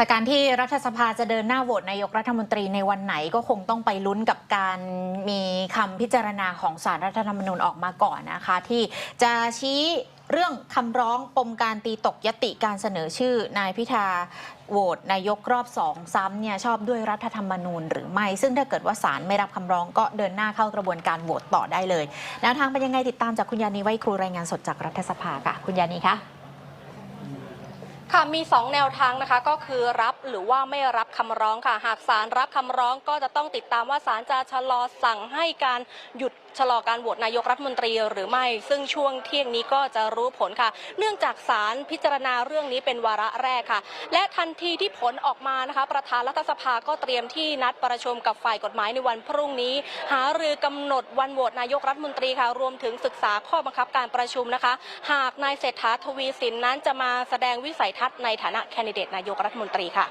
แต่การที่รัฐสภาจะเดินหน้าโหวตนายกรัฐมนตรีในวันไหนก็คงต้องไปลุ้นกับการมีคำพิจารณาของสารรัฐธรรมนูญออกมาก่อนนะคะ ที่จะชี้เรื่องคำร้องปมการตีตกยติการเสนอชื่อนายพิธาโหวตนายกรอบสองซ้ำเนี่ยชอบด้วยรัฐธรรมนูญหรือไม่ ซึ่งถ้าเกิดว่าศาลไม่รับคำร้องก็เดินหน้าเข้ากระบวนการโหวตต่อได้เลยแนวทางเป็นยังไงติดตามจากคุณยานีไว้ครูรายงานสดจากรัฐสภาค่ะ คุณยานีคะ ค่ะมี 2 แนวทางนะคะก็คือรับหรือว่าไม่รับคำร้องค่ะ หากศาลรับคำร้องก็จะต้องติดตามว่าศาลจะชะลอสั่งให้การหยุดชะลอการโหวตนายกรัฐมนตรีหรือไม่ ซึ่งช่วงเที่ยงนี้ก็จะรู้ผลค่ะ เนื่องจากศาลพิจารณาเรื่องนี้เป็นวาระแรกค่ะ และทันทีที่ผลออกมานะคะ ประธานรัฐสภาก็เตรียมที่นัดประชุมกับฝ่ายกฎหมายในวันพรุ่งนี้ หารือกำหนดวันโหวตนายกรัฐมนตรีค่ะ รวมถึงศึกษาข้อบังคับการประชุมนะคะ หากนายเศรษฐาทวีสินนั้นจะมาแสดงวิสัยทัศน์ในฐานะแคนดิเดตนายกรัฐมนตรีค่ะ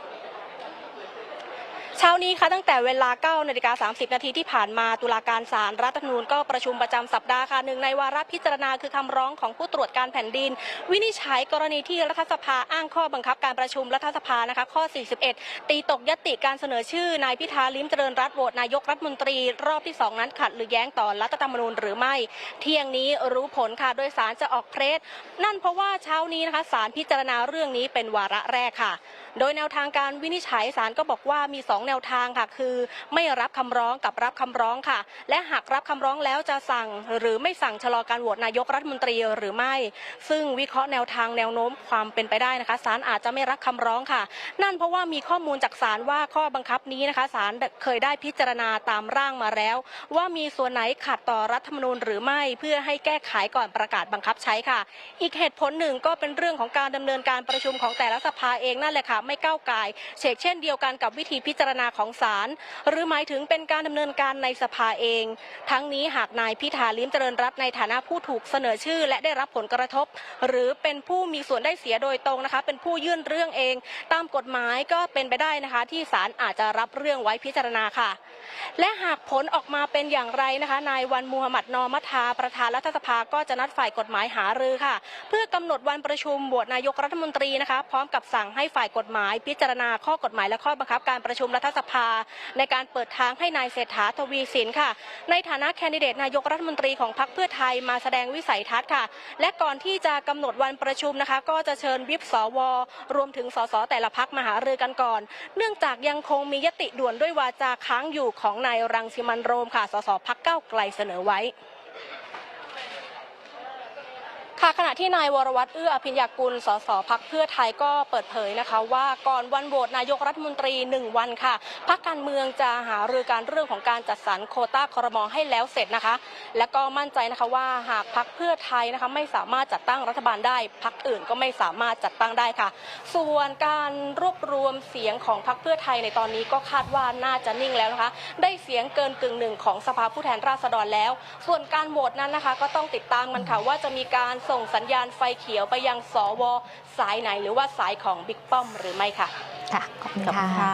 เช้านี้ค่ะตั้งแต่เวลา9นาฬิกา30 นาทีที่ผ่านมาตุลาการศาลรัฐธรรมนูญก็ประชุมประจำสัปดาห์ค่ะหนึ่งในวาระพิจารณาคือคำร้องของผู้ตรวจการแผ่นดิน วินิจฉัยกรณีที่รัฐสภาอ้างข้อบังคับการประชุมรัฐสภานะคะข้อ 41 ตีตกยติการเสนอชื่อนายพิธาลิ้มเจริญรัตน์โหวตนายกรัฐมนตรี รอบที่ 2 นั้นขัดหรือแย้งต่อรัฐธรรมนูญหรือไม่ เที่ยงนี้รู้ผลค่ะโดยสารจะออกเพรสนั่นเพราะว่าเช้านี้นะคะศาลพิจารณาเรื่องนี้เป็นวาระแรกค่ะ โดยแนวทางการวินิจฉัยศาลก็บอกว่ามี2แนวทางค่ะ คือไม่รับคำร้องกับรับคำร้องค่ะ และหากรับคำร้องแล้วจะสั่งหรือไม่สั่งชะลอการโหวตนายกรัฐมนตรีหรือไม่ ซึ่งวิเคราะห์แนวทางแนวโน้มความเป็นไปได้นะคะศาลอาจจะไม่รับคำร้องค่ะ นั่นเพราะว่ามีข้อมูลจากศาลว่าข้อบังคับนี้นะคะศาลเคยได้พิจารณาตามร่างมาแล้ว ว่ามีส่วนไหนขัดต่อรัฐธรรมนูญหรือไม่เพื่อให้แก้ไขก่อนประกาศบังคับใช้ค่ะ อีกเหตุผลหนึ่งก็เป็นเรื่องของการดำเนินการประชุมของแต่ละสภาเองนั่นแหละค่ะไม่ก้าวไก่ายเฉกเช่นเดียวกันกับวิธีพิจารณาของศาลหรือหมายถึงเป็นการดำเนินการในสภาเอง ทั้งนี้หากนายพิธาลิ้มเจริญรัตในฐานะผู้ถูกเสนอชื่อ และได้รับผลกระทบ หรือเป็นผู้มีส่วนได้เสียโดยตรงนะคะ เป็นผู้ยื่นเรื่องเอง ตามกฎหมายก็เป็นไปได้นะคะ ที่ศาลอาจจะรับเรื่องไว้พิจารณาค่ะ และหากผลออกมาเป็นอย่างไรนะคะนายวันมูฮัมหมัดนอมัทาประธานรัฐสภาก็จะนัดฝ่ายกฎหมายหารือค่ะ เพื่อกำหนดวันประชุมโหวตนายกรัฐมนตรีนะคะ พร้อมกับสั่งให้ฝ่ายกฎหมาย พิจารณาข้อกฎหมายและข้อบังคับการประชุมรัฐสภา ในการเปิดทางให้นายเศรษฐาทวีสินค่ะ ในฐานะแคนดิเดตนายกรัฐมนตรีของพรรคเพื่อไทยมาแสดงวิสัยทัศน์ค่ะ และก่อนที่จะกำหนดวันประชุมนะคะ ก็จะเชิญวิปสว รวมถึงสสแต่ละพักมาหารือกันก่อน เนื่องจากยังคงมียติด่วนด้วยวาจาค้างอยู่ของนายรังสิมันโรมค่ะ สสพักเก้าไกลเสนอไว้ ค่ะขณะที่นายวรวัตรเอื้ออภิญญากุล สสพักเพื่อไทยก็เปิดเผยนะคะ ว่าก่อนวันโหวตนายกรัฐมนตรี 1 วันค่ะพักการเมืองจะหารือการเรื่องของการจัดสรรโคต้าครมอให้แล้วเสร็จนะคะ และก็มั่นใจนะคะว่าหากพักเพื่อไทยนะคะไม่สามารถจัดตั้งรัฐบาลได้พักอื่นก็ไม่สามารถจัดตั้งได้ค่ะ ส่วนการรวบรวมเสียงของพักเพื่อไทยในตอนนี้ก็คาดว่าน่าจะนิ่งแล้วนะคะ ได้เสียงเกินกึ่งหนึ่งของสภาผู้แทนราษฎรแล้ว ส่วนการโหวตนั้นนะคะ ก็ต้องติดตามกันค่ะว่าจะมีการส่งสัญญาณไฟเขียวไปยังสวสายไหนหรือว่าสายของบิ๊กป้อมหรือไม่ค่ะ ค่ะ ขอบคุณขอบคุณค่ะค่ะ